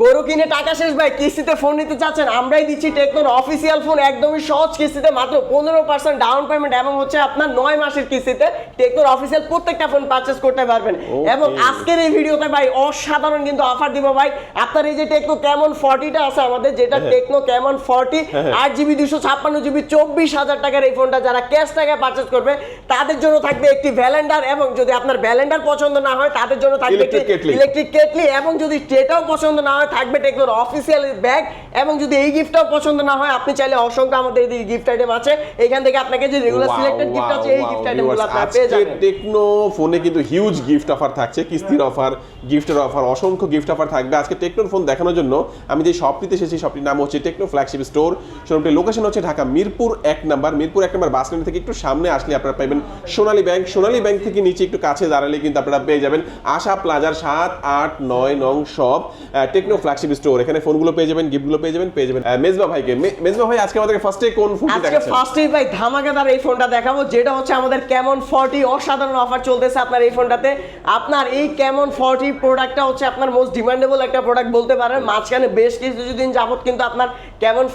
গরু কিনে টাকা শেষ ভাই কিস্তিতে ফোন নিতে চাচ্ছেন আমরাই দিচ্ছি টেকনোর অফিসিয়াল ফোন একদমই সহজ কিস্তিতে মাত্র পনেরো পার্সেন্ট ডাউন পেমেন্ট এবং হচ্ছে আপনার নয় মাসের কিস্তিতে টেকনোর অফিসিয়াল প্রত্যেকটা ফোন পারচেস করতে পারবেন। এবং আজকের এই ভিডিওতে ভাই অসাধারণ কিন্তু অফার দিব ভাই। আপনার এই যে টেকনো কেমন ফর্টিটা আছে আমাদের যেটা টেকনো কেমন ফর্টি আট জিবি দুশো ছাপ্পান্ন জিবি চব্বিশ হাজার টাকার এই ফোনটা যারা ক্যাশ টাকায় পারচেস করবে তাদের জন্য থাকবে একটি ভ্যালেন্ডার এবং যদি আপনার ভ্যালেন্ডার পছন্দ না হয় তাদের জন্য থাকবে ইলেকট্রিক কেটলি এবং যদি সেটাও পছন্দ না হয় থাকবে টেকনোর অফিসিয়াল ব্যাগ এবং যদি এই গিফটটাও পছন্দ না হয় আপনি চাইলে অসংখ্য আমাদের এই গিফট আইটেম আছে। এখান থেকে আপনাকে যে রেগুলার সিলেক্টেড গিফট আছে এই গিফট আইটেমগুলো আপনারা পেয়ে আজকে যাবেন। টেকনো ফোনে কিন্তু হিউজ গিফট অফার থাকছে কিস্তির অফার গিফটের অফার অসংখ্য গিফট অফার থাকবে। আজকে টেকনোর ফোন দেখানোর জন্য আমি যে শপটিতে এসেছি শপটির নাম হচ্ছে টেকনো ফ্ল্যাগশিপ স্টোর শোরুমটির লোকেশন হচ্ছে ঢাকা মিরপুর এক নাম্বার। মিরপুর এক নাম্বার বাস স্ট্যান্ড থেকে একটু সামনে আসলে আপনারা পাবেন সোনালী ব্যাংক সোনালী ব্যাংক থেকে নিচে একটু কাছে দাঁড়ালে কিন্তু আপনারা পেয়ে যাবেন আশা প্লাজার সাত আট নয় নং শপ টেকনো ফ্ল্যাগশিপ স্টোর এখানে ফোনগুলো পেয়ে যাবেন গিফটগুলো পেয়ে যাবেন পেয়ে যাবেন। মেজবা ভাইকে। মেজবা ভাই আজকে আমাদেরকে ফার্স্টে কোন ফোনটি আজকে ফার্স্টেই ভাই ধামাকাদার এই ফোনটা দেখাবো যেটা হচ্ছে আমাদের কেমন ফর্টি অসাধারণ অফার চলতেছে আপনার এই ফোনটাতে। আপনার এই কেমন ফর্টি প্রোডাক্টটা হচ্ছে আপনার মোস্ট ডিমান্ডেবল একটা প্রোডাক্ট বলতে পারেন। মাঝখানে বেশ কিছুদিন যাবত কিন্তু আপনার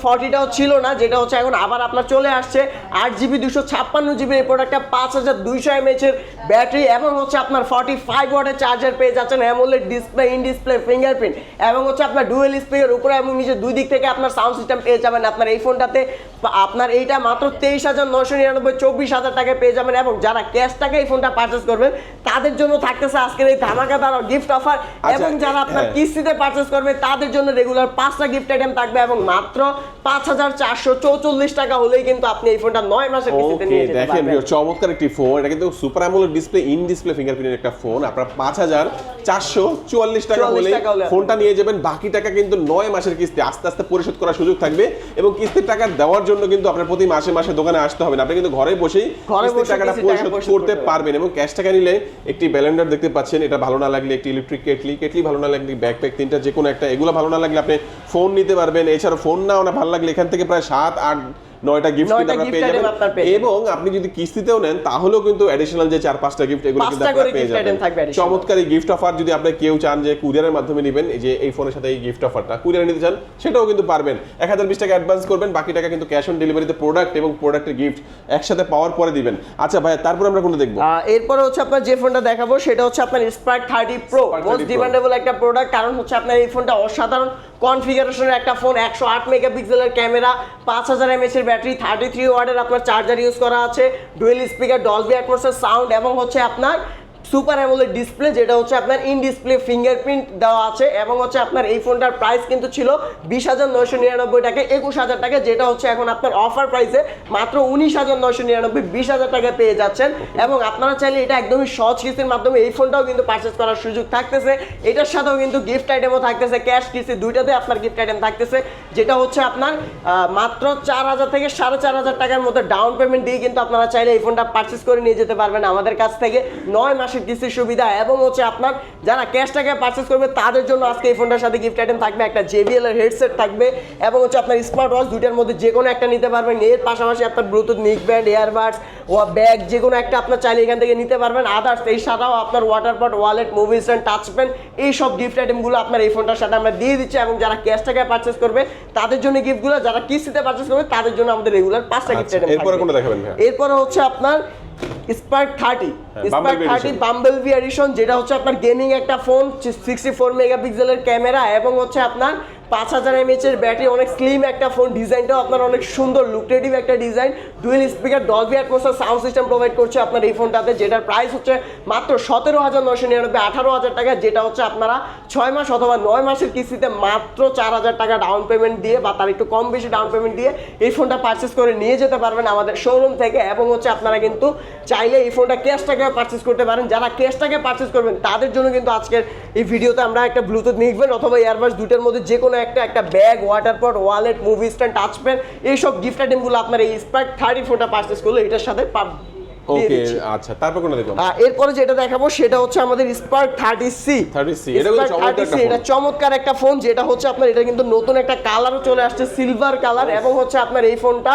ফর্টিটাও ছিল না যেটা হচ্ছে এখন আবার আপনার চলে আসছে। আট জিবি দুশো ছাপ্পান্ন জিবি এই প্রোডাক্টটা পাঁচ হাজার দুইশো এমএচ এর ব্যাটারি এবং হচ্ছে আপনার ফর্টি ফাইভ ওয়াটের চার্জার পেয়ে যাচ্ছেন। AMOLED display in display fingerprint এবং হচ্ছে আপনার ডুয়েল স্পিকার উপরে এবং নিচে দুই দিক থেকে আপনার সাউন্ড সিস্টেম পেয়ে যাবেন আপনার এই ফোনটাতে আপনার এইটা মাত্র তেইশ হাজার নশো নিরানব্বই চব্বিশ হাজার টাকায় পেয়ে যাবেন। এবং যারা ক্যাশ টাকা এই ফোনটা পারচেস করবেন তাদের জন্য থাকতেছে আজকের এই ধামাকাদার গিফট অফার এবং যারা আপনার হ্যাঁ। কিস্তিতে পারচেস করবে তাদের জন্য রেগুলার পাঁচটা গিফট আইটেম থাকবে। এবং মাত্র পাঁচ হাজার চারশো চৌচল্লিশ টাকা হলেই কিন্তু আপনি এই ফোনটা নয় মাসের কিস্তিতে নিয়ে যেতে দেখেন পারবেন। চমৎকার একটি ফোন এটা কিন্তু super AMOLED display in display ফিঙ্গারপ্রিন্টের একটা ফোন আপনার পাঁচ হাজার চারশো চুয়াল্লিশ টাকা হলে ফোনটা নিয়ে যাবেন। বাকি টাকা কিন্তু নয় মাসের কিস্তি। আস্তে আস্তে পরিশোধ করার সুযোগ থাকবে এবং কিস্তির টাকা দেওয়ার জন্য কিন্তু আপনার প্রতি মাসে মাসে দোকানে আসতে হবে না। আপনি কিন্তু ঘরে বসেই কিস্তির টাকাটা পরিশোধ করতে পারবেন এবং ক্যাশ টাকা নিলে একটি ব্যালেন্ডার দেখতে পাচ্ছেন এটা ভালো না লাগলে একটি ইলেকট্রিক কেটলি কেটলি ভালো না লাগলে ব্যাকপ্যাক তিনটা যে কোনো একটা এগুলো ভালো না লাগলে আপনি ফোন নিতে পারবেন। এছাড়া ফোন না না ভালো লাগলে এখান থেকে প্রায় সাত আট নয়টা গিফট কিন্তু আপনারা পেয়ে যাবেন। এবং আপনি যদি কিস্তিতেও নেন তাহলেও কিন্তু অ্যাডিশনাল যে চার পাঁচটা গিফট এগুলো কিন্তু আপনারা পেয়ে যাবেন। চমৎকার এই গিফট অফার যদি আপনি কেউ চান যে কুরিয়ারের মাধ্যমে নেবেন এই যে এই ফোনের সাথে এই গিফট অফারটা কুরিয়ারে নিতে চান সেটাও কিন্তু পারবেন। এক হাজার বিশ টাকা অ্যাডভান্স করবেন বাকি টাকা কিন্তু ক্যাশ অন ডেলিভারিতে প্রোডাক্ট এবং প্রোডাক্টের গিফট একসাথে পাওয়ার পরে দিবেন। আচ্ছা ভাই তারপর আমরা কোনটা দেখব? এরপরে হচ্ছে আপনার যে ফোনটা দেখাবো সেটা হচ্ছে আপনার Spark thirty Pro Spark 30 most demandable একটা প্রোডাক্ট কারণ হচ্ছে আপনার এই ফোনটা অসাধারণ। কনফিগারেশনের একটা ফোন, একশো আট মেগাপিক্সেলের ক্যামেরা, পাঁচ হাজার এমএস এর ব্যাটারি থার্টি থ্রি ওয়ার্ডের আপনার চার্জার ইউজ করা আছে ডুয়েল স্পিকার ডলবি অ্যাটমসের সাউন্ড এবং হচ্ছে আপনার সুপার অ্যামোলেড ডিসপ্লে যেটা হচ্ছে আপনার ইন ডিসপ্লে ফিঙ্গারপ্রিন্ট দেওয়া আছে, এবং হচ্ছে আপনার এই ফোনটার প্রাইস কিন্তু ছিল বিশ হাজার নয়শো নিরানব্বই টাকা, একুশ হাজার টাকা, যেটা হচ্ছে এখন আপনার অফার প্রাইসে মাত্র উনিশ হাজার নয়শো নিরানব্বই, বিশ হাজার টাকা পেয়ে যাচ্ছেন। এবং আপনারা চাইলে এটা একদমই সহজ কিস্তির মাধ্যমে এই ফোনটাও কিন্তু পারচেস করার সুযোগ থাকতেছে। এটার সাথেও কিন্তু গিফট আইটেমও থাকতেছে ক্যাশ কিস্তি দুইটাতে আপনার গিফট আইটেম থাকতেছে, যেটা হচ্ছে আপনার মাত্র চার হাজার থেকে সাড়ে চার হাজার টাকার মতো ডাউন পেমেন্ট দিয়ে কিন্তু আপনারা চাইলে এই ফোনটা পারচেস করে নিয়ে যেতে পারবেন আমাদের কাছ থেকে। নয় মাসের কিস্তির সুবিধা এবং হচ্ছে আপনার যারা ক্যাশ টাকায় পারচেস করবে তাদের জন্য আজকে এই ফোনটার সাথে গিফট আইটেম থাকবে একটা জেবিএল এর হেডসেট থাকবে এবং হচ্ছে আপনার স্মার্ট ওয়াচ দুইটার মধ্যে যে কোনো একটা নিতে পারবেন। এর পাশাপাশি আপনার ব্লুটুথ নিক ব্যান্ড এয়ারবাডস ও ব্যাগ যে কোনো একটা আপনার চাইলে এখান থেকে নিতে পারবেন। আদার্স এই ছাড়াও আপনার water pot wallet movies stand touch pen এই সব গিফট আইটেমগুলো আপনার এই ফোনটার সাথে আমরা দিয়ে দিচ্ছি এবং যারা ক্যাশ টাকায় পারচেস করবে তাদের জন্য গিফটগুলো যারা কিস্তিতে পারচেস করবে তাদের জন্য আমাদের রেগুলার পাঁচটা গিফট আচ্ছা, আইটেম এরপরে কোনটা দেখাবেন? এরপরে হচ্ছে আপনার Spark thirty Spark thirty Bumblebee edition যেটা হচ্ছে আপনার গেমিং একটা ফোন সিক্সটি ফোর মেগাপিক্সেলের ক্যামেরা এবং হচ্ছে আপনার পাঁচ হাজার এমএচ এর ব্যাটারি অনেক স্লিম একটা ফোন ডিজাইনটাও আপনার অনেক সুন্দর লুক্রেটিভ একটা design dual speaker Dolby atmosphere sound system provide করছে আপনার এই ফোনটাতে যেটার প্রাইস হচ্ছে মাত্র সতেরো হাজার নশো নিরানব্বই, আঠারো হাজার টাকা, যেটা হচ্ছে আপনারা ছয় মাস অথবা নয় মাসের কিস্তিতে মাত্র চার হাজার টাকা ডাউন পেমেন্ট দিয়ে বা তার একটু কম বেশি ডাউন পেমেন্ট দিয়ে এই ফোনটা পারচেস করে নিয়ে যেতে পারবেন আমাদের শোরুম থেকে এবং হচ্ছে আপনারা কিন্তু চাইলে এই ফোনটা ক্যাশ টাকায় পারচেস করতে পারেন। যারা ক্যাশ টাকায় পারচেস করবেন, তাদের জন্য কিন্তু আজকের এই ভিডিওতে আমরা একটা ব্লুটুথ নিখবেন অথবা ইয়ারবাস দুটোর মধ্যে যে কোনো একটা একটা bag water pot wallet movie stand touch pen এইসব গিফট আইটেমগুলো আপনার এই স্পার্ক থার্টি ফোরটা পারচেস করলে এটার সাথে দিয়ে ওকে দিচ্ছি। আচ্ছা তারপর কোনটা দেখলাম? এরপরে যেটা দেখাবো সেটা হচ্ছে আমাদের স্পার্ক থার্টি সি 30C, এটা কিন্তু চমৎকার একটা এটা চমৎকার একটা ফোন যেটা হচ্ছে আপনার এটা কিন্তু নতুন একটা কালারও চলে আসছে সিলভার কালার এবং হচ্ছে আপনার এই ফোনটা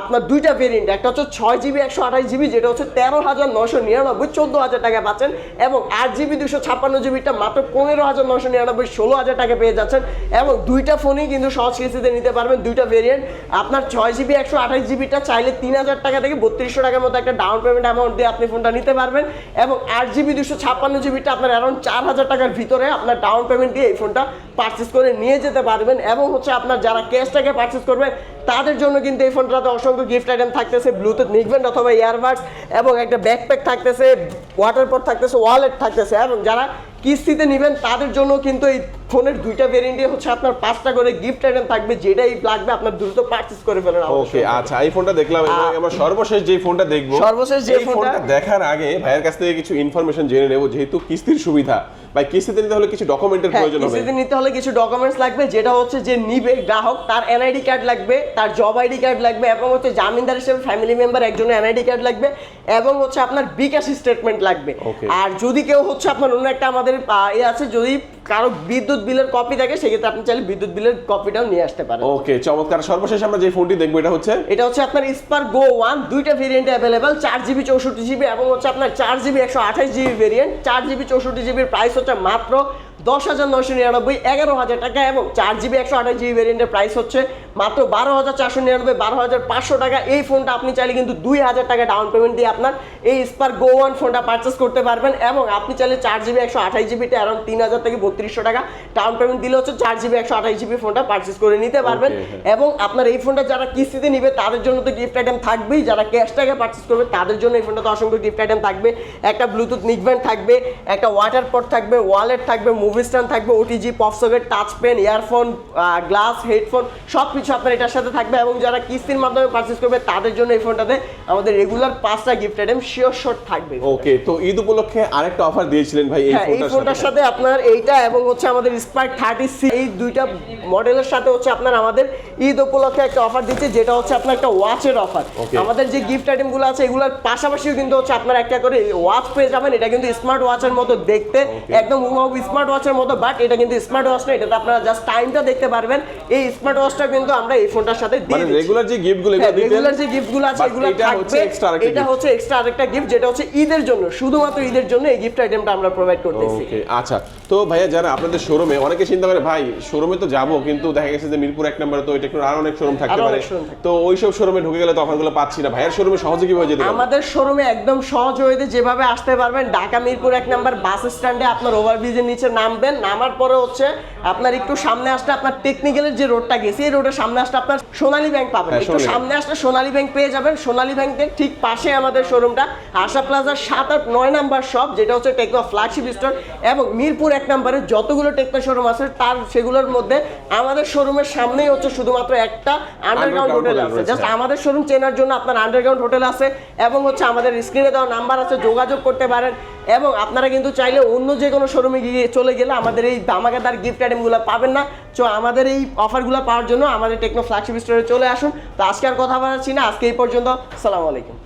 আপনার দুইটা ভেরিয়েন্ট একটা হচ্ছে ছয় জিবি একশো আঠাশ জিবি যেটা হচ্ছে তেরো হাজার নশো নিরানব্বই চোদ্দ হাজার টাকা পাচ্ছেন এবং আট জিবি দুশো ছাপ্পান্ন জিবিটা মাত্র পনেরো হাজার নশো নিরানব্বই ষোলো হাজার টাকা পেয়ে যাচ্ছেন এবং দুইটা ফোনই কিন্তু সহজ কিস্তিতে নিতে পারবেন দুইটা ভেরিয়েন্ট আপনার ছয় জিবি একশো আঠাশ জিবিটা চাইলে তিন হাজার টাকা থেকে বত্রিশশো টাকার মতো একটা ডাউন পেমেন্ট অ্যামাউন্ট দিয়ে আপনি ফোনটা নিতে পারবেন এবং আট জিবি দুশো ছাপ্পান্ন জিবিটা আপনার অ্যারাউন্ড চার হাজার টাকার ভিতরে আপনার ডাউন পেমেন্ট দিয়ে এই ফোনটা পারচেস করে নিয়ে যেতে পারবেন এবং হচ্ছে আপনার যারা ক্যাশ টাকা পারচেস করবেন, তাদের জন্য কিন্তু এই ফোনটাতে অসংখ্য গিফট আইটেম থাকতেছে ব্লুটুথ নিকবেন্ড অথবা ইয়ারবাডস এবং একটা ব্যাকপ্যাক থাকতেছে ওয়াটার পট থাকতেছে ওয়ালেট থাকতেছে এবং যারা কিস্তিতে নেবেন, তাদের জন্য কিন্তু এই ফোনের দুইটা ভেরিয়েন্টে হচ্ছে আপনার পাঁচটা করে গিফট আইটেম থাকবে যেটাই লাগবে আপনার দ্রুত পারচেস করে ফেলেন ওকে আচ্ছা এই ফোনটা দেখলাম এবং আমরা সর্বশেষ যে ফোনটা দেখব সর্বশেষ যে ফোনটা- দেখার আগে ভাইয়ের কাছ থেকে কিছু ইনফরমেশন জেনে নেব যেহেতু কিস্তির সুবিধা। ভাই কিস্তিতে নিতে হলে কিছু ডকুমেন্টের হ্যাঁ প্রয়োজন হবে। কিস্তিতে নিতে হলে কিছু ডকুমেন্টস লাগবে যেটা হচ্ছে যে নিবে গ্রাহক তার এনআইডি কার্ড লাগবে তার জব আইডি কার্ড লাগবে এবং হচ্ছে জামিনদার হিসেবে ফ্যামিলি মেম্বার একজনের এনআইডি কার্ড লাগবে এবং হচ্ছে আপনার বিকাশ স্টেটমেন্ট লাগবে। আর যদি কেউ হচ্ছে আপনার অন্য একটা আমাদের এ আছে যদি কারও বিদ্যুৎ বিলের কপি থাকে সেক্ষেত্রে আপনি চাইলে বিদ্যুৎ বিলের কপিটাও নিয়ে আসতে পারেন। ওকে চমৎকার। সর্বশেষ আমরা যে ফোনটি দেখব এটা হচ্ছে? এটা হচ্ছে আপনার স্পার গো ওয়ান দুইটা ভেরিয়েন্ট অ্যাভেলেবেল চার জিবি চৌষট্টি জিবি এবং হচ্ছে আপনার চার জিবি একশো আঠাশ জিবি ভেরিয়েন্ট চার জিবি চৌষট্টি জিবির প্রাইস হচ্ছে মাত্র দশ হাজার নয়শো নিরানব্বই এগারো হাজার টাকা এবং চার জিবি একশো আঠাশ জিবি ভেরিয়েন্টের প্রাইস হচ্ছে মাত্র বারো হাজার চারশো নিরানব্বই বারো হাজার পাঁচশো টাকা। এই ফোনটা আপনি চাইলে কিন্তু দুই হাজার টাকা ডাউন পেমেন্ট দিয়ে আপনার এই স্পার গো ওয়ান ফোনটা পারচেস করতে পারবেন এবং আপনি চাইলে চার জিবি একশো আঠাশ জিবিতে অ্যারাউন্ড তিন হাজার থেকে বত্রিশশো টাকা ডাউন পেমেন্ট দিলে হচ্ছে চার জিবি একশো আঠাশ জিবি ফোনটা পারচেস করে নিতে পারবেন। হ্যাঁ। এবং আপনার এই ফোনটা যারা কিস্তিতে নিবে তাদের জন্য তো গিফট আইটেম থাকবেই। যারা ক্যাশ টাকা পারচেস করবে তাদের জন্য এই ফোনটাতে অসংখ্য গিফট আইটেম থাকবে। একটা ব্লুটুথ নিকব্যান্ড থাকবে একটা ওয়াটার পট থাকবে ওয়ালেট থাকবে মুভি স্ট্যান্ড থাকবে OTG pop socket touch pen earphone glass headphone সব কিছু আপনার এটার সাথে থাকবে এবং যারা কিস্তির মাধ্যমে পারচেস করবে তাদের জন্য এই ফোনটাতে আমাদের রেগুলার পাঁচটা গিফট আইটেম শিওর শর্ট থাকবে ওকে তো ঈদ উপলক্ষে আরেকটা অফার দিয়েছিলেন ভাই এই হ্যাঁ ফোনটার ফোনটার সাথে? আপনার এইটা এবং হচ্ছে আমাদের স্পার্ক থার্টি সি এই দুইটা মডেলের সাথে হচ্ছে আপনার আমাদের ঈদ উপলক্ষে একটা অফার দিচ্ছে যেটা হচ্ছে আপনার একটা ওয়াচের অফার আমাদের যে গিফট আইটেমগুলো আছে এগুলোর পাশাপাশিও কিন্তু হচ্ছে আপনার একটা করে ওয়াচ পেয়ে যাবেন এটা কিন্তু স্মার্ট ওয়াচের মতো দেখতে একদম স্মার্ট ওয়াচের মতো বাট এটা কিন্তু স্মার্ট ওয়াচ না এটাতে আপনারা জাস্ট টাইমটা দেখতে পারবেন। এই স্মার্ট ওয়াচটা কিন্তু আমরা এই ফোনটার সাথে দিয়ে মানে রেগুলার যে গিফটগুলো হ্যাঁ, এগুলো রেগুলার যে গিফটগুলো আছে এগুলো এটা থাকবে। এটা হচ্ছে এক্সট্রা আরেকটা গিফট যেটা হচ্ছে ঈদের জন্য শুধুমাত্র ঈদের জন্য এই গিফট আইটেমটা আমরা প্রোভাইড করতেছি। ওকে আচ্ছা। তো ভাইয়া যারা আপনাদের শোরুমে অনেকে চিন্তা করে ভাই শোরুমে তো যাব কিন্তু দেখা গেছে যে মিরপুর এক নম্বরে তো এটা একটু আরও অনেক শোরুম থাকতে পারে। তো ওইসব শোরুমে ঢুকে গেলে তো অফারগুলো পাচ্ছি না। ভাইয়ের শোরুমে সহজে কীভাবে যেতে আমাদের শোরুমে একদম সহজ হইতে যেভাবে আসতে পারবেন ঢাকা মিরপুর এক নাম্বার বাস স্ট্যান্ডে আপনার ওভারব্রিজের নিচে নামবেন নামার পরে হচ্ছে আপনার একটু সামনে আসলে আপনার টেকনিক্যালের যে রোডটা গেছে এই রোডের সামনে আসলে আপনার সোনালী ব্যাংক পাবেন। হ্যাঁ, একটু সামনে আসলে সোনালী ব্যাংক পেয়ে যাবেন। সোনালী ব্যাংকের ঠিক পাশে আমাদের শোরুমটা আশা প্লাজার সাত আট নয় নাম্বার শপ যেটা হচ্ছে টেকনো ফ্ল্যাগশিপ স্টোর এবং মিরপুর এক নাম্বারে যতগুলো টেকনো শোরুম আছে তার সেগুলোর মধ্যে আমাদের শোরুমের সামনেই হচ্ছে শুধুমাত্র একটা আন্ডারগ্রাউন্ড হোটেল আছে। জাস্ট আমাদের শোরুম চেনার জন্য আপনার আন্ডারগ্রাউন্ড হোটেল আছে এবং হচ্ছে আমাদের স্ক্রিনে দেওয়া নাম্বার আছে যোগাযোগ করতে পারেন এবং আপনারা কিন্তু চাইলে অন্য যে কোনো শোরুমে গিয়ে চলে গেলে আমাদের এই ধামাকাদার গিফট আইটেমগুলো পাবেন না। তো আমাদের এই অফারগুলো পাওয়ার জন্য আমাদের টেকনো ফ্ল্যাগশিপ স্টোরে চলে আসুন। তো আজকে আর কথা বলাচ্ছি না। আজকে এই পর্যন্ত। সালাম আলাইকুম।